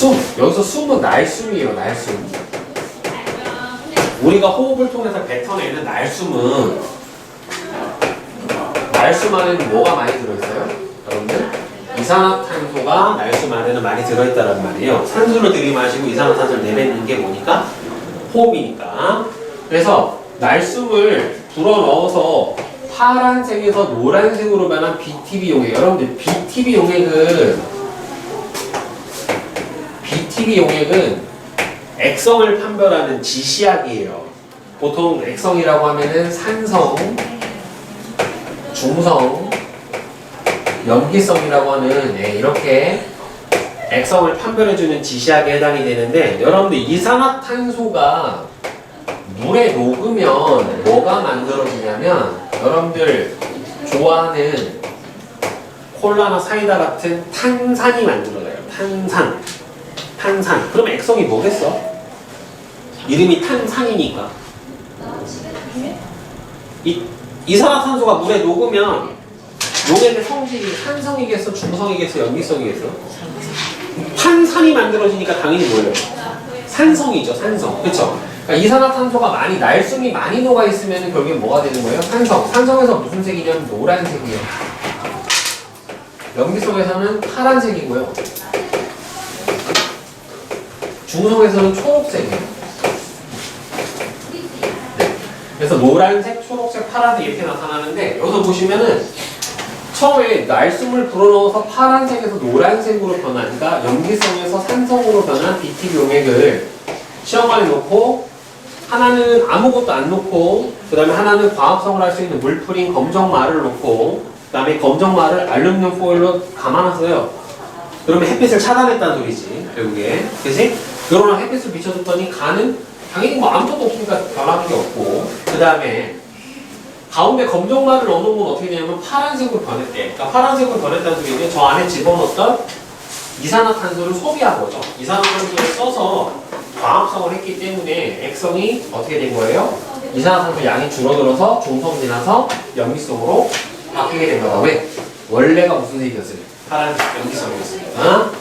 숨. 여기서 숨은 날숨이에요, 날숨. 우리가 호흡을 통해서 뱉어내는 날숨은 날숨 안에는 뭐가 많이 들어있어요? 여러분들? 이산화탄소가 날숨 안에는 많이 들어있다는 말이에요. 산소를 들이마시고 이산화탄소를 내뱉는 게 뭐니까? 호흡이니까. 그래서 날숨을 불어넣어서 파란색에서 노란색으로 변한 BTB 용액. 여러분들 BTB 용액은 BTB 용액은 액성을 판별하는 지시약이에요. 보통 액성이라고 하면은 산성, 중성, 염기성이라고 하는 예, 이렇게 액성을 판별해주는 지시약에 해당이 되는데 여러분들 이산화탄소가 물에 녹으면 뭐가 만들어지냐면 여러분들 좋아하는 콜라나 사이다 같은 탄산이 만들어져요. 탄산. 탄산. 그럼 액성이 뭐겠어? 이름이 탄산이니까. 이, 이산화탄소가 물에 녹으면 용액의 성질이 산성이겠어, 중성이겠어, 염기성이겠어? 탄산이 만들어지니까 당연히 뭐예요? 산성이죠, 산성. 그쵸? 그러니까 이산화탄소가 많이, 날숨이 많이 녹아 있으면 결국에 뭐가 되는 거예요? 산성. 산성에서 무슨 색이냐면 노란색이에요. 염기성에서는 파란색이고요. 중성에서는 초록색이에요. 네. 그래서 노란색, 초록색, 파란색 이렇게 나타나는데 여기서 보시면은 처음에 날숨을 불어넣어서 파란색에서 노란색으로 변한 그러니까 염기성에서 산성으로 변한 BTB 용액을 시험관에 놓고 하나는 아무것도 안 놓고 그 다음에 하나는 과합성을 할 수 있는 물풀인 검정말을 놓고 그 다음에 검정말을 알루미늄 포일로 감아놨어요 그러면 햇빛을 차단했다는 소리지 결국에 그지? 그러나 햇빛을 비춰줬더니 간은 당연히 뭐 아무것도 없으니까 변하는 게 없고 그 다음에 가운데 검정말을 넣어놓은 건 어떻게 되냐면 파란색으로 변했대. 그러니까 파란색으로 변했다는 소리는 저 안에 집어넣었던 이산화탄소를 소비한 거죠. 이산화탄소를 써서 과합성을 했기 때문에 액성이 어떻게 된 거예요? 이산화탄소 양이 줄어들어서 중성 지나서 염기성으로 바뀌게 된 거다. 왜? 원래가 무슨 색이었어요? 파란색 염기성이었어요. 어?